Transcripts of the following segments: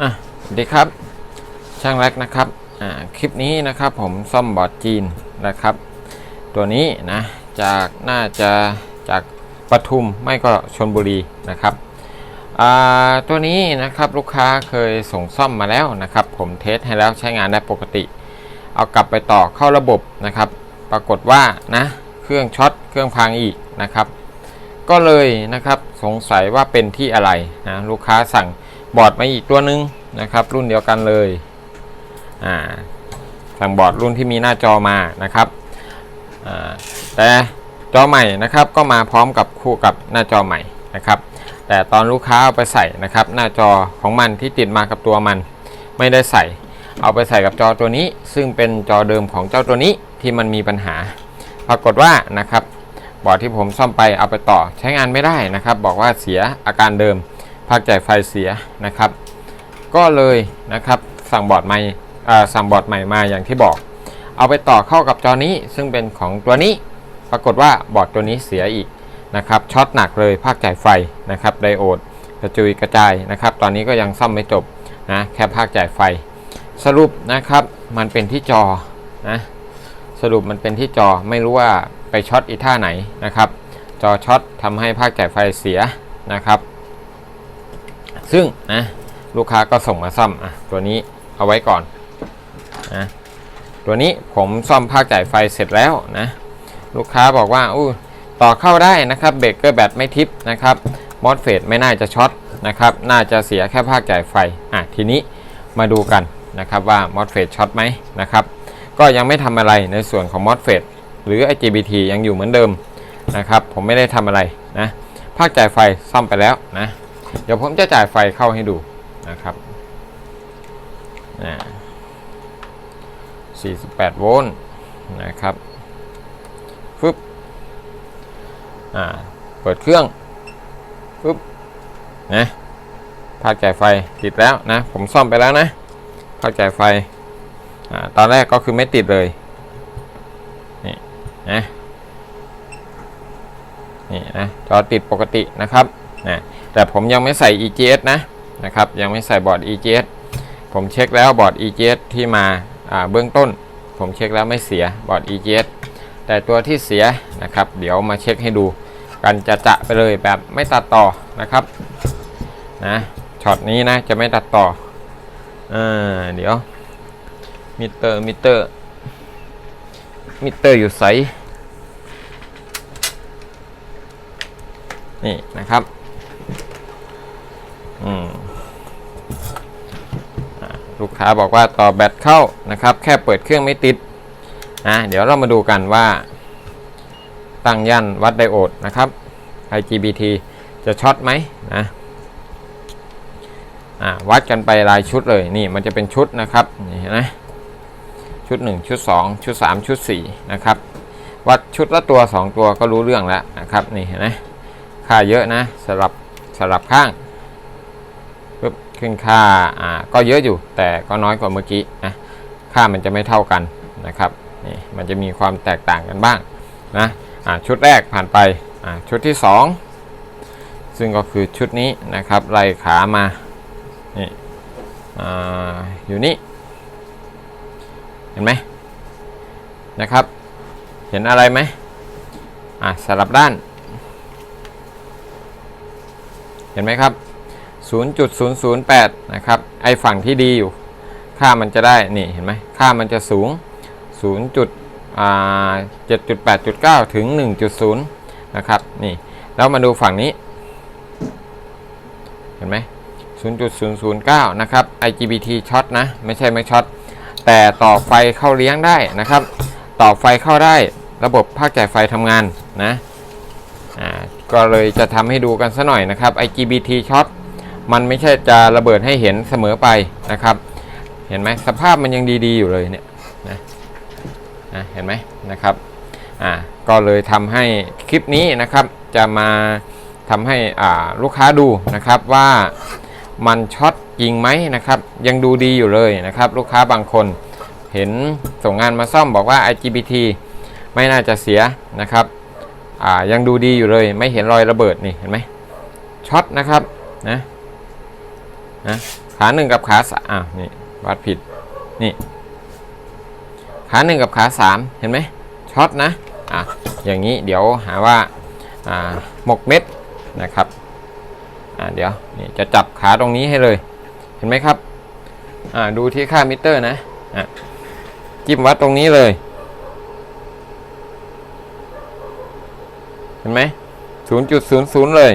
อะสวัสดีครับ ช่างแรกนะครับอ่าคลิปนี้นะครับผมซ่อมบอร์ดจีนนะครับ ตัวนี้นะจากน่าจะจากปทุมไม่ก็ชนบุรีนะครับอ่าตัวนี้นะครับลูกค้าเคยส่งซ่อมมาแล้วนะครับ ผมเทสให้แล้วใช้งานได้ปกติ เอากลับไปต่อเข้าระบบนะครับ ปรากฏว่านะเครื่องช็อตเครื่องพังอีกนะครับ ก็เลยนะครับสงสัยว่าเป็นที่อะไรนะลูกค้าสั่ง บอร์ดมาอีกตัวนึงนะครับ รุ่นเดียวกันเลยอ่าสั่งบอร์ดรุ่นที่มีหน้าจอมานะครับอ่าแต่จอใหม่นะครับก็มาพร้อมกับคู่กับหน้าจอใหม่นะครับ แต่ตอนลูกค้าเอาไปใส่นะครับ หน้าจอของมันที่ติดมากับตัวมัน ไม่ได้ใส่ เอาไปใส่กับจอตัวนี้ ซึ่งเป็นจอเดิมของเจ้าตัวนี้ที่มันมีปัญหา ปรากฏว่านะครับบอร์ดที่ผมซ่อมไปเอาไปต่อใช้งานไม่ได้นะครับ บอกว่าเสียอาการเดิม ภาคจ่ายไฟเสียนะครับ ก็เลยนะครับสั่งบอร์ดใหม่สั่งบอร์ดใหม่มาอย่างที่บอก เอาไปต่อเข้ากับจอนี้ซึ่งเป็นของตัวนี้ ปรากฏว่าบอร์ดตัวนี้เสียอีกนะครับช็อตหนักเลยภาคจ่ายไฟนะครับไดโอดกระจุยกระจายนะครับ ตอนนี้ก็ยังซ่อมไม่จบนะแค่ภาคจ่ายไฟ สรุปนะครับมันเป็นที่จอนะสรุปมันเป็นที่จอไม่รู้ว่าไปช็อตอีท่าไหนนะครับ จอช็อตทำให้ภาคจ่ายไฟเสียนะครับ ซึ่งนะลูกค้าก็ส่งมาซ่อมอะตัวนี้เอาไว้ก่อนนะตัวนี้ผมซ่อมภาคจ่ายไฟเสร็จแล้วนะลูกค้าบอกว่าอู้ต่อเข้าได้นะครับเบรกเกอร์แบตไม่ทิปนะครับมอสเฟดไม่น่าจะช็อตนะครับน่าจะเสียแค่ภาคจ่ายไฟอะทีนี้มาดูกันนะครับว่ามอสเฟดช็อตไหมนะครับก็ยังไม่ทำอะไรในส่วนของมอสเฟดหรือ IGBT ยังอยู่เหมือนเดิมนะครับผมไม่ได้ทำอะไรนะภาคจ่ายไฟซ่อมไปแล้วนะ เดี๋ยวผมจะจ่ายไฟเข้าให้ดูนะครับนะ48 โวลต์นะครับฟึบอ่า เปิดเครื่องฟึบนะภาคจ่ายไฟติดแล้วนะ ผมซ่อมไปแล้วนะภาคจ่ายไฟอ่าตอนแรกก็คือไม่ติดเลยนี่นะนี่นะจอติดปกตินะครับนะ แต่ผมยังไม่ใส่ EGS นะนะครับ ยังไม่ใส่บอร์ด EGS ผมเช็คแล้วบอร์ด EGS ที่มาเบื้องต้น ผมเช็คแล้วไม่เสียบอร์ด EGS แต่ตัวที่เสียนะครับ เดี๋ยวมาเช็คให้ดูกันจะจะไปเลยแบบไม่ตัดต่อนะครับนะช็อตนี้นะจะไม่ตัดต่ออเดี๋ยวมิเตอร์มิเตอร์มิเตอร์อยู่ใสนี่นะครับ อืมลูกค้าบอกว่าต่อแบตเข้านะครับ แค่เปิดเครื่องไม่ติดนะเดี๋ยวเรามาดูกันว่า ตั้งยันวัดไดโอดนะครับ IGBT จะช็อตไหมนะวัดกันไปรายชุดเลยนี่มันจะเป็นชุดนะครับนี่นไหมชุด 1 ชุด 2 ชุด 3 ชุด 4 นะครับ วัดชุดละตัว 2 ตัวก็รู้เรื่องแล้วนะครับนี่เห็นไหมค่าเยอะนะสลับสลับข้าง ขึ้นค่าอ่าก็เยอะอยู่ แต่ก็น้อยกว่าเมื่อกี้นะค่ามันจะไม่เท่ากันนะครับนี่มันจะมีความแตกต่างกันบ้างนะอ่าชุดแรกผ่านไปอ่าชุดที่ 2 ซึ่งก็คือชุดนี้นะครับไล่ขามานี่อ่าอยู่นี่เห็นไหมนะครับเห็นอะไรไหมอ่าสลับด้าน เห็นไหมครับ 0.008 นะครับ ไอฝั่งที่ดีอยู่ ค่ามันจะได้ นี่เห็นไหม ค่ามันจะสูง 0.7.8.9 ถึง 1.0 นะครับ นี่ แล้วมาดูฝั่งนี้ เห็นไหม 0.009 นะครับ IGBT ช็อตนะ ไม่ใช่ไม่ช็อต แต่ต่อไฟเข้าเลี้ยงได้นะครับ ต่อไฟเข้าได้ ระบบภาคจ่ายไฟทำงานนะ อ่า ก็เลยจะทำให้ดูกันซะหน่อยนะครับ IGBT ช็อต มันไม่ใช่จะระเบิดให้เห็นเสมอไปนะครับ เห็นไหมสภาพมันยังดีๆอยู่เลยเนี่ยนะนะเห็นไหมนะครับอ่าก็เลยทำให้คลิปนี้นะครับ จะมาทำให้อ่าลูกค้าดูนะครับว่ามันช็อตจริงไหมนะครับ ยังดูดีอยู่เลยนะครับ ลูกค้าบางคนเห็นส่งงานมาซ่อมบอกว่า IGBT ไม่น่าจะเสียนะครับอ่ายังดูดีอยู่เลย ไม่เห็นรอยระเบิดนี่เห็นไหมช็อตนะครับนะ นะขาหนึ่งกับขาสามอะนี่วัดผิดนี่ขาหนึ่งกับขาสามเห็นไหมช็อตนะอะอย่างนี้เดี๋ยวหาว่าอ่าหมกเม็ดนะครับอ่าเดี๋ยวนี่จะจับขาตรงนี้ให้เลย เห็นไหมครับอ่าดูที่ค่ามิเตอร์นะอะจิ้มวัดตรงนี้เลย เห็นไหม0.00 เลย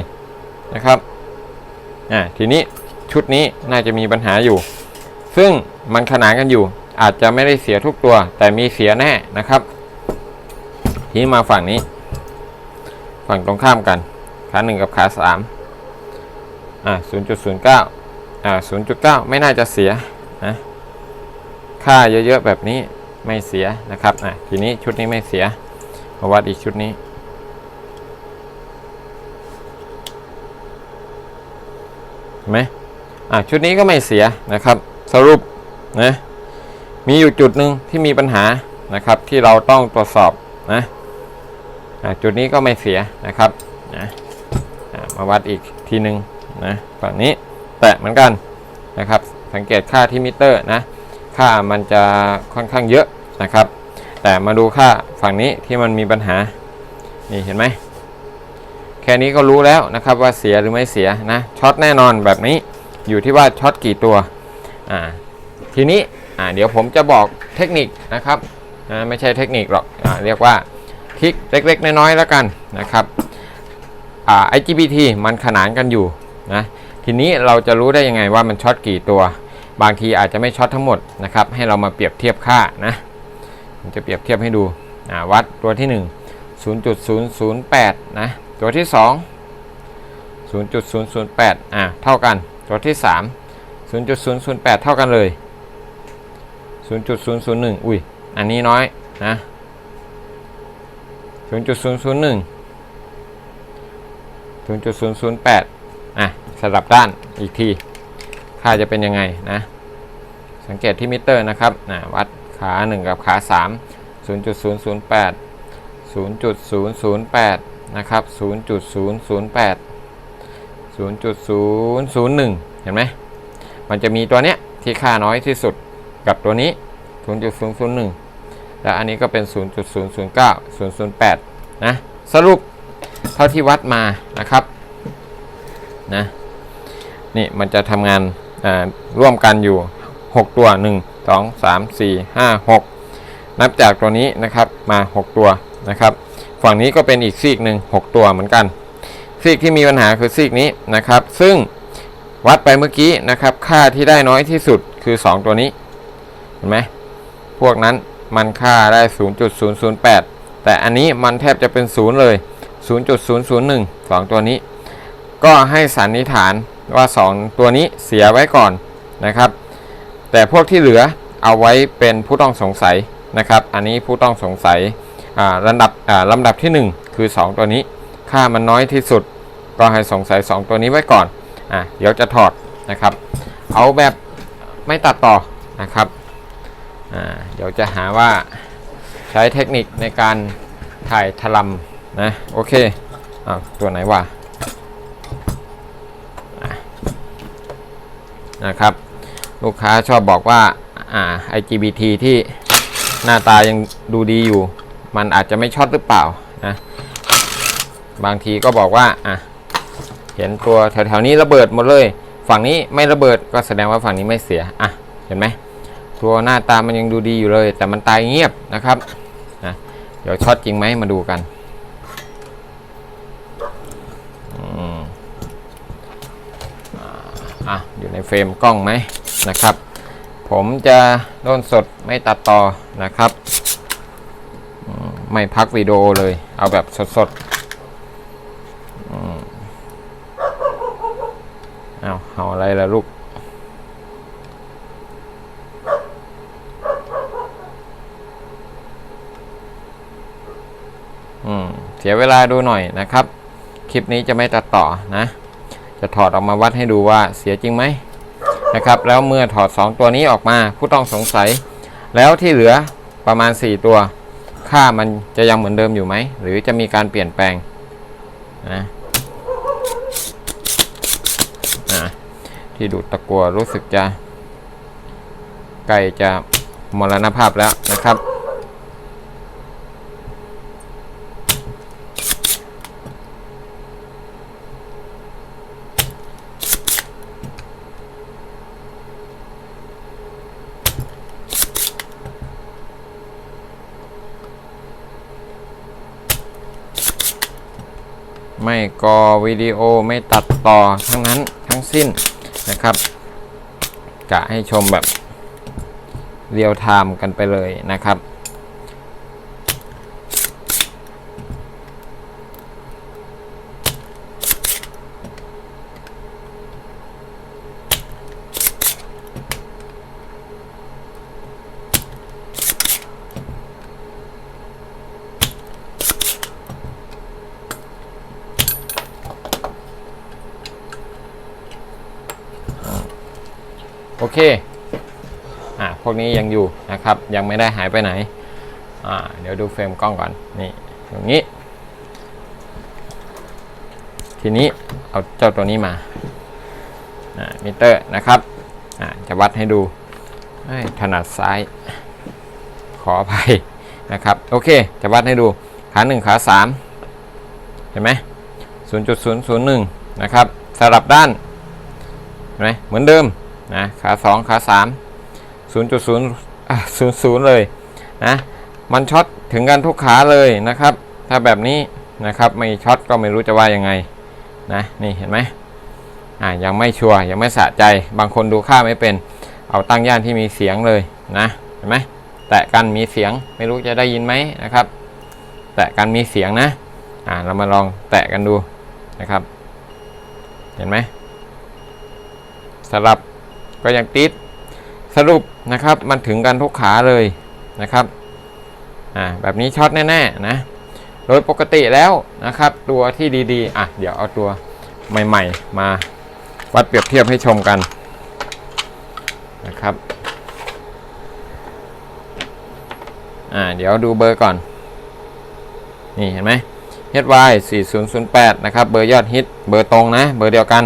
นะครับอ่าทีนี้ ชุดนี้น่าจะมีปัญหาอยู่ ซึ่งมันขนานกันอยู่ อาจจะไม่ได้เสียทุกตัว แต่มีเสียแน่นะครับ ทีนี้มาฝั่งนี้ ฝั่งตรงข้ามกัน ขาหนึ่งกับขาสามอ่า0.09อ่า0.9ไม่น่าจะเสียนะค่าเยอะๆแบบนี้ไม่เสียนะครับอะทีนี้ชุดนี้ไม่เสียมาวัดอีกชุดนี้ไหม อะชุดนี้ก็ไม่เสียนะครับสรุปนะมีอยู่จุดหนึ่งที่มีปัญหานะครับที่เราต้องตรวจสอบนะอะจุดนี้ก็ไม่เสียนะครับนะอะมาวัดอีกทีหนึ่งนะฝั่งนี้แตะเหมือนกันนะครับ สังเกตค่าที่มิเตอร์นะค่ามันจะค่อนข้างเยอะนะครับ แต่มาดูค่าฝั่งนี้ที่มันมีปัญหานี่เห็นไหมแค่นี้ก็รู้แล้วนะครับว่าเสียหรือไม่เสียนะช็อตแน่นอนแบบนี้ อยู่ที่ว่าช็อตกี่ตัวอ่าทีนี้อ่าเดี๋ยวผมจะบอกเทคนิคนะครับอ่าไม่ใช่เทคนิคหรอกอ่าเรียกว่าทริกเล็ก ๆ น้อยๆแล้วกันนะครับอ่า IGBT มันขนานกันอยู่นะทีนี้เราจะรู้ได้ยังไงว่ามันช็อตกี่ตัว บางทีอาจจะไม่ช็อตทั้งหมดนะครับให้เรามาเปรียบเทียบค่านะผมจะเปรียบเทียบให้ดูอ่าวัดตัวที่ 1 0.008นะตัวที่ 2 0.008อะเท่ากัน ตัวที่ 3 0.008 เท่ากันเลย 0.001 อุ้ย อันนี้น้อยนะ 0.001 0.008 อะ สลับด้านอีกที ค่าจะเป็นยังไงนะ สังเกตที่มิเตอร์นะครับนะวัดขา 1 กับขา 3 0.008 0.008 นะครับ 0.008 0.001 เห็นไหม มันจะมีตัวเนี้ยที่ค่าน้อยที่สุดกับตัวนี้ 0.001 แล้วอันนี้ก็เป็น 0.009 008 นะ สรุปเท่าที่วัดมานะครับ นะ นี่มันจะทำงานร่วมกันอยู่ 6 ตัว 1 2 3 4 5 6 นับจากตัวนี้นะครับมา 6 ตัวนะครับ ฝั่งนี้ก็เป็นอีกซีกหนึ่ง6 ตัวเหมือนกัน ซีกที่มีปัญหาคือซีกนี้นะครับ ซึ่งวัดไปเมื่อกี้นะครับ ค่าที่ได้น้อยที่สุดคือ 2 ตัวนี้เห็นไหมพวกนั้นมันค่าได้ 0.008 แต่อันนี้มันแทบจะเป็น0เลย 0.001 2 ตัวนี้ ก็ให้สันนิษฐานว่า 2 ตัวนี้เสียไว้ก่อนนะครับ แต่พวกที่เหลือเอาไว้เป็นผู้ต้องสงสัยนะครับ อันนี้ผู้ต้องสงสัยลำดับลำดับที่ 1 คือ 2 ตัวนี้ ค่ามันน้อยที่สุด ก็ให้สงสัย 2 ตัวนี้ไว้ก่อนอะเดี๋ยวจะถอดนะครับ เอาแบบไม่ตัดต่อนะครับอ่าเดี๋ยวจะหาว่าใช้เทคนิคในการถ่ายทลำนะโอเคอ่าตัวไหนวะอะนะครับ ลูกค้าชอบบอกว่าอ่า IGBT ที่หน้าตายังดูดีอยู่ มันอาจจะไม่ช็อตหรือเปล่านะ บางทีก็บอกว่าอะเห็นตัวแถวๆนี้ระเบิดหมดเลย ฝั่งนี้ไม่ระเบิดก็แสดงว่าฝั่งนี้ไม่เสียอะเห็นไหมตัวหน้าตามันยังดูดีอยู่เลย แต่มันตายเงียบนะครับนะเดี๋ยวช็อตจริงไหมมาดูกันอะอยู่ในเฟรมกล้องไหมนะครับ ผมจะโดนสดไม่ตัดต่อนะครับ ไม่พักวิดีโอเลย เอาแบบสดๆอืมเอาเอาอะไรล่ะลูกอืมเสียเวลาดูหน่อยนะครับ คลิปนี้จะไม่ตัดต่อนะ จะถอดออกมาวัดให้ดูว่าเสียจริงไหมนะครับ แล้วเมื่อถอด 2 ตัวนี้ออกมาผู้ต้องสงสัย แล้วที่เหลือประมาณ 4 ตัว ค่ามันจะยังเหมือนเดิมอยู่ไหม หรือจะมีการเปลี่ยนแปลงนะอะ ที่ดูดตะกัวรู้สึกจะใกล้จะมรณภาพแล้วนะครับ ไม่กอวิดีโอไม่ตัดต่อทั้งนั้นทั้งสิ้น นะครับกะให้ชมแบบเรียลไทม์กันไปเลยนะครับ โอเคอ่าพวกนี้ยังอยู่นะครับ ยังไม่ได้หายไปไหนอ่าเดี๋ยวดูเฟรมกล้องก่อนนี่อย่างนี้ ทีนี้เอาเจ้าตัวนี้มาอ่ามิเตอร์นะครับอ่าจะวัดให้ดูถนัดซ้าย ขออภัยนะครับ โอเค จะวัดให้ดูขา1ขา 3 เห็นไหม0.001 นะครับ สลับด้านเห็นไหมเหมือนเดิม นะขา2ขา3 0.0อะ00 เลยนะมันช็อตถึงกันทุกขาเลยนะครับ ถ้าแบบนี้นะครับไม่ช็อตก็ไม่รู้จะว่ายังไงนะนี่เห็นไหมอ่ายังไม่ชัวร์ยังไม่สะใจบางคนดูค่าไม่เป็น เอาตั้งย่านที่มีเสียงเลยนะเห็นไหมแตะกันมีเสียงไม่รู้จะได้ยินไหมนะครับ แตะกันมีเสียงนะอ่าเรามาลองแตะกันดูนะครับ เห็นไหมสลับ ก็ยังติดสรุปนะครับมันถึงกันทุกขาเลยนะครับอ่าแบบนี้ช็อตแน่ๆนะโดยปกติแล้วนะครับ ตัวที่ดีๆ อะ เดี๋ยวเอาตัวใหม่ ๆ มาวัดเปรียบเทียบให้ชมกันนะครับอ่าเดี๋ยวดูเบอร์ก่อน นี่เห็นไหม HY 4008 นะครับ เบอร์ยอดฮิต เบอร์ตรงนะ เบอร์เดียวกัน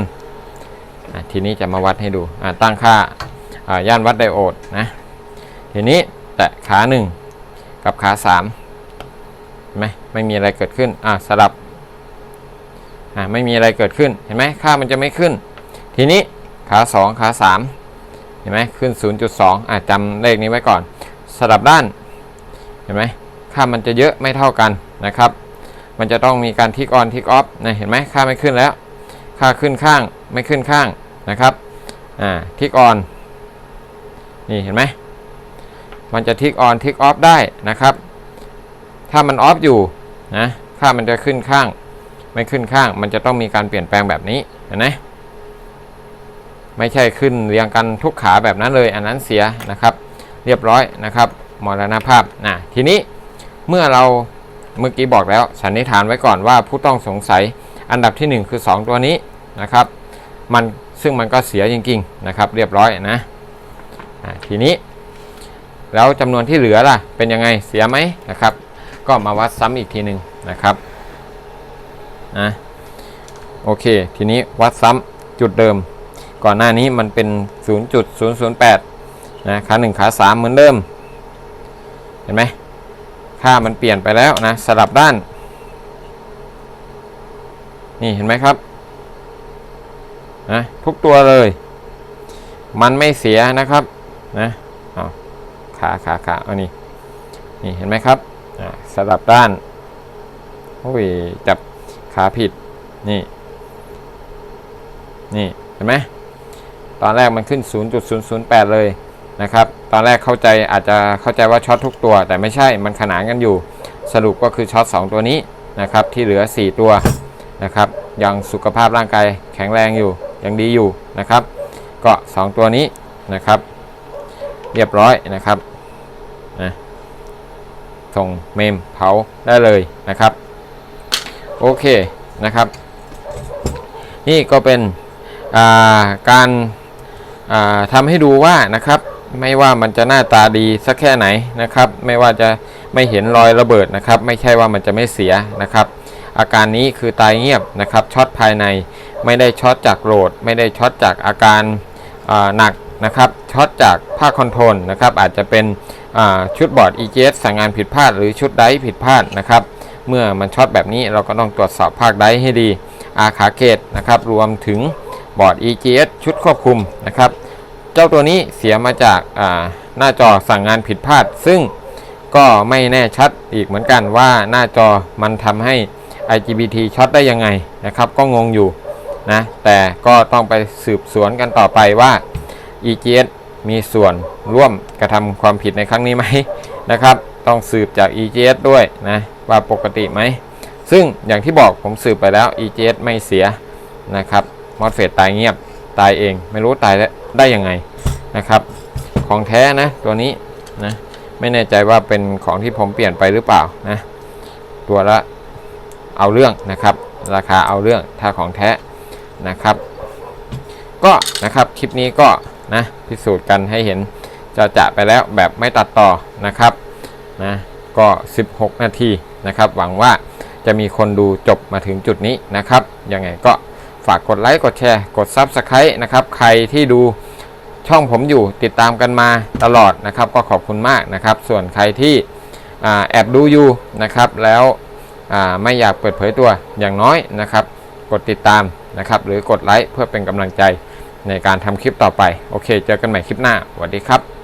ทีนี้จะมาวัดให้ดูตั้งค่าอ่าย่านวัดไดโอดนะทีนี้แตะขา 1 กับขา3เห็นไหมไม่มีอะไรเกิดขึ้นอะสลับอะไม่มีอะไรเกิดขึ้นเห็นไหมค่ามันจะไม่ขึ้น ทีนี้ขา 2 ขา 3 เห็นไหมขึ้น 0.2อะจำเลขนี้ไว้ก่อน สลับด้านเห็นไหมค่ามันจะเยอะไม่เท่ากันนะครับ มันจะต้องมีการทิกออนทิกออฟนะเห็นไหมค่าไม่ขึ้นแล้ว ค่าขึ้นข้าง ไม่ขึ้นข้างนะครับอ่าทิกออนนี่เห็นไหมมันจะทิกออนทิกออฟได้นะครับ ถ้ามันออฟอยู่นะค่ามันจะขึ้นข้าง ไม่ขึ้นข้าง มันจะต้องมีการเปลี่ยนแปลงแบบนี้เห็นไหมไม่ใช่ขึ้นเรียงกันทุกขาแบบนั้นเลย อันนั้นเสียนะครับ เรียบร้อยนะครับมรณภาพนะทีนี้เมื่อเราเมื่อกี้บอกแล้วสันนิษฐานไว้ก่อนว่าผู้ต้องสงสัยอันดับที่ 1 คือ 2 ตัวนี้นะครับ มันซึ่งมันก็เสียจริงๆนะครับ เรียบร้อยนะทีนี้ แล้วจำนวนที่เหลือล่ะ เป็นยังไงเสียไหมนะครับ ก็มาวัดซ้ำอีกทีหนึ่งนะครับนะโอเค ทีนี้วัดซ้ำจุดเดิม ก่อนหน้านี้มันเป็น 0.008นะขา1ขา3เหมือนเดิม เห็นไหมค่ามันเปลี่ยนไปแล้วนะ สลับด้าน นี่เห็นไหมครับ นะทุกตัวเลย มันไม่เสียนะครับนะเอาขาขาขาเอานี่นี่เห็นไหมครับสลับด้านโอ้ยจับขาผิดนี่ นี่เห็นไหมตอนแรกมันขึ้น 0.008 เลยนะครับ ตอนแรกเข้าใจอาจจะเข้าใจว่าช็อตทุกตัว แต่ไม่ใช่มันขนานกันอยู่ สรุปก็คือช็อต2 ตัวนี้นะครับ ที่เหลือ 4 ตัวนะครับ ยังสุขภาพร่างกายแข็งแรงอยู่ ยังดีอยู่นะครับ ก็ 2 ตัวนี้นะครับ เรียบร้อยนะครับนะส่งเมมเผาได้เลยนะครับ โอเคนะครับ นี่ก็เป็นาการาทำให้ดูว่านะครับ ไม่ว่ามันจะหน้าตาดีสักแค่ไหนนะครับ ไม่ว่าจะไม่เห็นรอยระเบิดนะครับ ไม่ใช่ว่ามันจะไม่เสียนะครับ อาการนี้คือตายเงียบนะครับช็อตภายใน ไม่ได้ช็อตจากโหลด ไม่ได้ช็อตจากอาการาหนักนะครับช็อตจากภาคคอนโทรลนะครับอาจจะเป็นชุดบอร์ด EGS สั่งงานผิดพลาด หรือชุดไดร์ผิดพลาดนะครับเมื่อมันช็อตแบบนี้เราก็ต้องตรวจสอบภาคไดร์ให้ดีอาขาเกตนะครับรวมถึงบอร์ด EGS ชุดควบคุมนะครับเจ้าตัวนี้เสียมาจากาหน้าจอสั่งงานผิดพลาด ซึ่งก็ไม่แน่ชัดอีกเหมือนกันว่าหน้าจอมันทำให้ IGBT ช็อตได้ยังไงนะครับก็งงอยู่ นะแต่ก็ต้องไปสืบสวนกันต่อไปว่า EGS มีส่วนร่วมกระทำความผิดในครั้งนี้ไหมนะครับ ต้องสืบจาก EGS ด้วยนะว่าปกติไหม ซึ่งอย่างที่บอกผมสืบไปแล้ว EGS ไม่เสียนะครับมอสเฟตตายเงียบตายเอง ไม่รู้ตายได้ยังไงนะครับ ของแท้นะตัวนี้นะไม่แน่ใจว่าเป็นของที่ผมเปลี่ยนไปหรือเปล่านะตัวละเอาเรื่องนะครับ ราคาเอาเรื่องถ้าของแท้ นะครับ ก็นะครับคลิปนี้ก็นะพิสูจน์กันให้เห็นจะจะไปแล้วแบบไม่ตัดต่อนะครับนะก็ 16 นาทีนะครับ หวังว่าจะมีคนดูจบมาถึงจุดนี้นะครับยังไงก็ฝากกดไลค์กดแชร์กด Subscribe นะครับ ใครที่ดูช่องผมอยู่ติดตามกันมาตลอดนะครับ ก็ขอบคุณมากนะครับ ส่วนใครที่อแอบดูอยู่นะครับแล้วไม่อยากเปิดเผยตัวอย่างน้อยนะครับ กดติดตามนะครับ หรือกดไลค์เพื่อเป็นกำลังใจในการทำคลิปต่อไป โอเค เจอกันใหม่คลิปหน้าสวัสดีครับ